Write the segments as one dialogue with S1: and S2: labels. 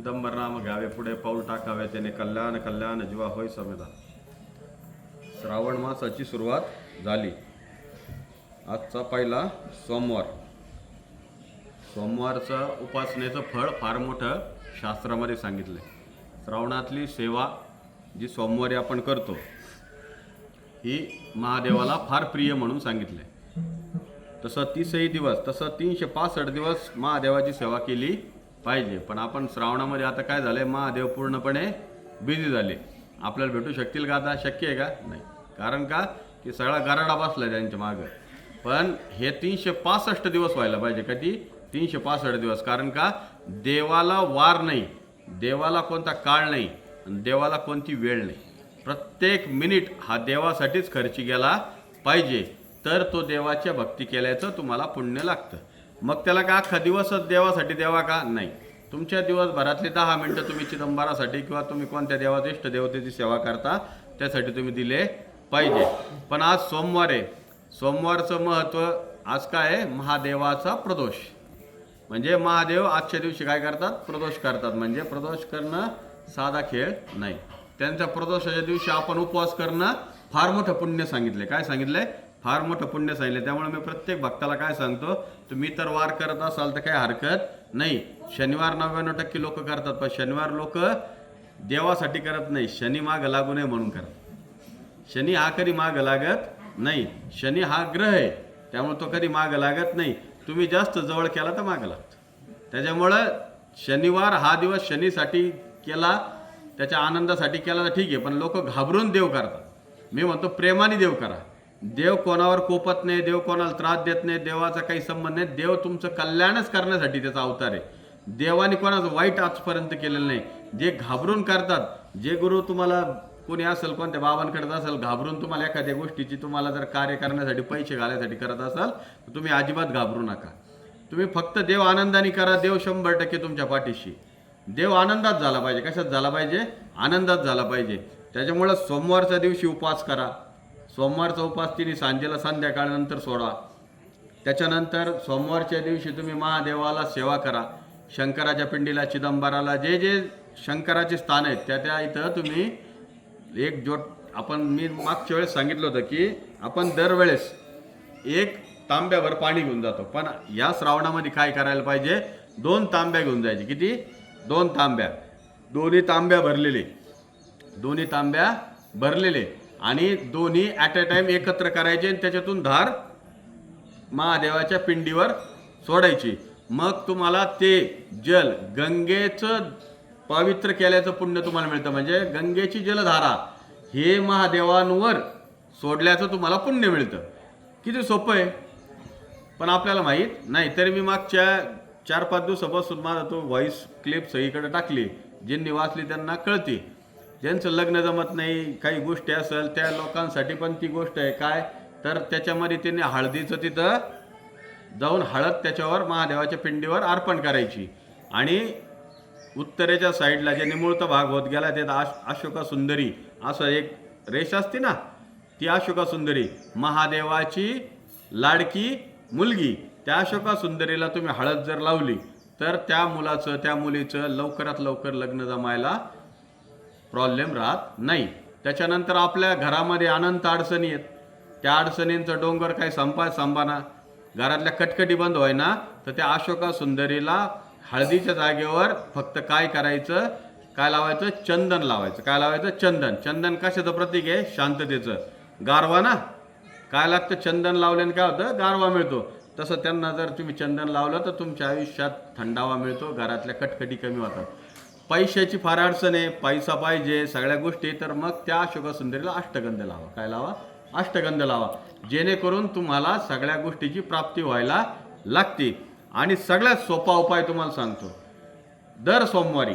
S1: चिदंबर राम घ्यावे पुढे पाऊल टाकावे त्याने कल्याण कल्याण जीवा होय समेदा श्रावण मासाची सुरुवात झाली. आजचा पहिला सोमवार. सोमवारचं उपासनेचं फळ फार मोठं शास्त्रामध्ये सांगितलं श्रावणातली सेवा जी सोमवारी आपण करतो ही महादेवाला फार प्रिय म्हणून सांगितले तसं तीसही दिवस तसं तीनशे पासष्ट दिवस महादेवाची सेवा केली पाहिजे. पण आपण श्रावणामध्ये आता काय झालं आहे महादेव पूर्णपणे बिझी झाले. आपल्याला भेटू शकतील का आता? शक्य आहे का? नाही. कारण का? की सगळा गराडा आहे त्यांच्या मागं. पण हे तीनशे पासष्ट दिवस व्हायला पाहिजे कधी तीनशे पासष्ट दिवस. कारण का? देवाला वार नाही. देवाला कोणता काळ नाही. आणि देवाला कोणती वेळ नाही. प्रत्येक मिनिट हा देवासाठीच खर्ची गेला पाहिजे. तर तो देवाच्या भक्ती केल्याचं तुम्हाला पुण्य लागतं. मग त्याला का अख्खा दिवसच देवासाठी द्यावा का? नाही. तुमच्या दिवसभरातले दहा मिनटं तुम्ही चिदंबरासाठी किंवा तुम्ही कोणत्या देवाच्या इष्ट देवतेची सेवा करता त्यासाठी तुम्ही दिले पाहिजे. पण आज सोमवार आहे. सोमवारचं महत्त्व आज काय आहे? महादेवाचा प्रदोष. म्हणजे महादेव आजच्या दिवशी काय करतात? प्रदोष करतात. म्हणजे प्रदोष करणं साधा खेळ नाही. त्यांच्या प्रदोषाच्या दिवशी आपण उपवास करणं फार मोठं पुण्य सांगितले काय सांगितलंय? फार मोठं पुण्य सांगितलं. त्यामुळे मी प्रत्येक भक्ताला काय सांगतो तुम्ही तर वार करत असाल तर काही हरकत नाही. शनिवार नव्याण्णव टक्के लोक करतात पण शनिवार लोक देवासाठी करत नाही. शनी माग लागू नये म्हणून करत शनी हा कधी माग लागत नाही. शनी हा ग्रह आहे त्यामुळे तो कधी माग लागत नाही. तुम्ही जास्त जवळ केला तर माग लागतो. त्याच्यामुळं शनिवार हा दिवस शनीसाठी केला त्याच्या आनंदासाठी केला तर ठीक आहे पण लोक घाबरून देव करतात. मी म्हणतो प्रेमाने देव करा. देव कोणावर कोपत नाही देव कोणाला त्रास देत नाही देवाचा काही संबंध नाही. देव तुमचं कल्याणच करण्यासाठी त्याचा अवतार आहे. देवाने कोणाचं वाईट आजपर्यंत केलेलं नाही. जे घाबरून करतात जे गुरु तुम्हाला कोणी असेल कोणत्या बाबांकडे असेल घाबरून तुम्हाला एखाद्या गोष्टीची तुम्हाला जर कार्य करण्यासाठी पैसे घालण्यासाठी करत असाल तर तुम्ही अजिबात घाबरू नका. तुम्ही फक्त देव आनंदाने करा देव शंभर टक्के तुमच्या पाठीशी. देव आनंदात झाला पाहिजे. कशात झाला पाहिजे? आनंदात झाला पाहिजे. त्याच्यामुळं सोमवारच्या दिवशी उपवास करा. सोमवारचा उपवास तिने सांजेला संध्याकाळनंतर सोडा. त्याच्यानंतर सोमवारच्या दिवशी तुम्ही महादेवाला सेवा करा. शंकराच्या पिंडीला चिदंबराला जे जे शंकराचे स्थान आहेत त्या त्या इथं तुम्ही एक जोट आपण मी मागच्या वेळेस सांगितलं होतं की आपण दरवेळेस एक तांब्याभर पाणी घेऊन जातो. पण या श्रावणामध्ये काय करायला पाहिजे? दोन तांब्या घेऊन जायचे. किती? दोन तांब्या. दोन्ही तांब्या भरलेले. दोन्ही तांब्या भरलेले. आणि दोन्ही ॲट अ टाइम एकत्र करायचे आणि त्याच्यातून धार महादेवाच्या पिंडीवर सोडायची. मग तुम्हाला ते जल गंगेचं पवित्र केल्याचं पुण्य तुम्हाला मिळतं. म्हणजे गंगेची जलधारा हे महादेवांवर सोडल्याचं तुम्हाला पुण्य मिळतं. किती सोपं आहे? पण आपल्याला माहीत नाही. तरी मी मागच्या चार पाच दिवसापासून माझा तो व्हॉइस क्लिप सगळीकडे टाकली. ज्यांनी वाचली त्यांना कळते. ज्यांचं लग्न जमत नाही काही गोष्टी असेल त्या लोकांसाठी पण ती गोष्ट आहे. काय? तर त्याच्यामध्ये त्यांनी हळदीचं तिथं जाऊन हळद त्याच्यावर महादेवाच्या पिंडीवर अर्पण करायची. आणि उत्तरेच्या साईडला जे निमुळता भाग होत गेला ते आश अशोका सुंदरी असं एक रेष असते ना ती अशोका सुंदरी महादेवाची लाडकी मुलगी. त्या अशोका सुंदरीला तुम्ही हळद जर लावली तर त्या मुलाचं त्या मुलीचं लवकरात लवकर लग्न जमायला प्रॉब्लेम राहत नाही. त्याच्यानंतर आपल्या घरामध्ये अनंत अडचणी आहेत. त्या अडचणींचा डोंगर काही संपा संपाना. घरातल्या कटकटी बंद होय ना तर त्या अशोका सुंदरीला हळदीच्या जागेवर फक्त काय करायचं? काय लावायचं? चंदन लावायचं. काय लावायचं? चंदन. चंदन कशाचं प्रतीक आहे? शांततेचं. गारवा ना? काय लागतं? चंदन लावल्याने काय होतं? गारवा मिळतो. तसं त्यांना जर तुम्ही चंदन लावलं तर तुमच्या आयुष्यात थंडावा मिळतो. घरातल्या कटकटी कमी होतात. पैशाची फार अडचण आहे पैसा पाहिजे सगळ्या गोष्टी तर मग त्या शुभसुंदरीला अष्टगंध लावा. काय लावा? अष्टगंध लावा. जेणेकरून तुम्हाला सगळ्या गोष्टीची प्राप्ती व्हायला लागते. आणि सगळ्यात सोपा उपाय तुम्हाला सांगतो. दर सोमवारी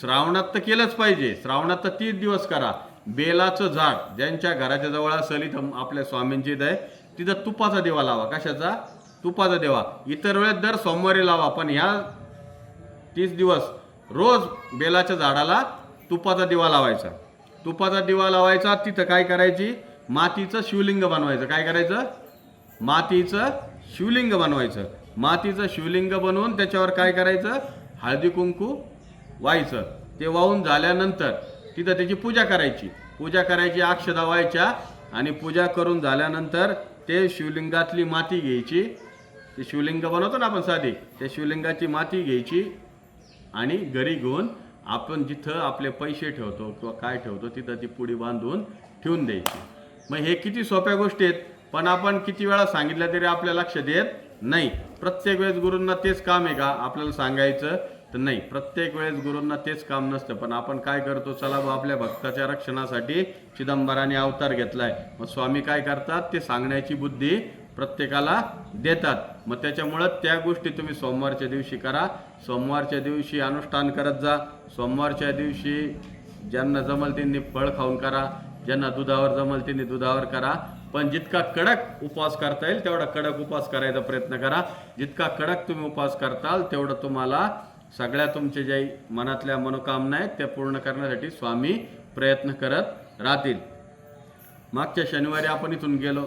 S1: श्रावणात तर केलंच पाहिजे. श्रावणात तर तीस दिवस करा. बेलाचं झाड ज्यांच्या घराच्या जवळ असेल इथं आपल्या स्वामींची इथं आहे तिथं तुपाचा देवा लावा. कशाचा? तुपाचा देवा. इतर वेळेस दर सोमवारी लावा पण ह्या तीस दिवस रोज बेलाच्या झाडाला तुपाचा दिवा लावायचा. तुपाचा दिवा लावायचा तिथं काय करायची? मातीचं शिवलिंग बनवायचं. काय करायचं? मातीचं शिवलिंग बनवायचं. मातीचं शिवलिंग बनवून त्याच्यावर काय करायचं? हळदी कुंकू व्हायचं. ते वाहून झाल्यानंतर तिथं त्याची पूजा करायची. पूजा करायची अक्षदा व्हायच्या आणि पूजा करून झाल्यानंतर ते शिवलिंगातली माती घ्यायची. ते शिवलिंग बनवतो ना आपण साधी त्या शिवलिंगाची माती घ्यायची. आणि घरी घेऊन आपण जिथं आपले पैसे ठेवतो किंवा काय ठेवतो तिथं ती पुडी बांधून ठेवून द्यायची. मग हे किती सोप्या गोष्टी आहेत पण आपण किती वेळा सांगितलं तरी आपल्या लक्ष देत नाही. प्रत्येक वेळेस गुरूंना तेच काम आहे का? आपल्याला सांगायचं तर नाही. प्रत्येक वेळेस गुरूंना तेच काम नसतं पण आपण काय करतो? चला बा आपल्या भक्ताच्या रक्षणासाठी चिदंबराने अवतार घेतलाय. मग स्वामी काय करतात? ते सांगण्याची बुद्धी प्रत्येकाला देतात. मग त्याच्यामुळं त्या गोष्टी तुम्ही सोमवारच्या दिवशी करा. सोमवारच्या दिवशी अनुष्ठान करत जा. सोमवारच्या दिवशी ज्यांना जमल त्यांनी फळ खाऊन करा. ज्यांना दुधावर जमल त्यांनी दुधावर करा. पण जितका कडक उपवास करता येईल तेवढा कडक उपवास करायचा प्रयत्न करा. जितका कडक तुम्ही उपवास करताल तेवढं तुम्हाला सगळ्या तुमचे ज्या मनातल्या मनोकामना आहेत त्या पूर्ण करण्यासाठी स्वामी प्रयत्न करत राहतील. मागच्या शनिवारी आपण इथून गेलो.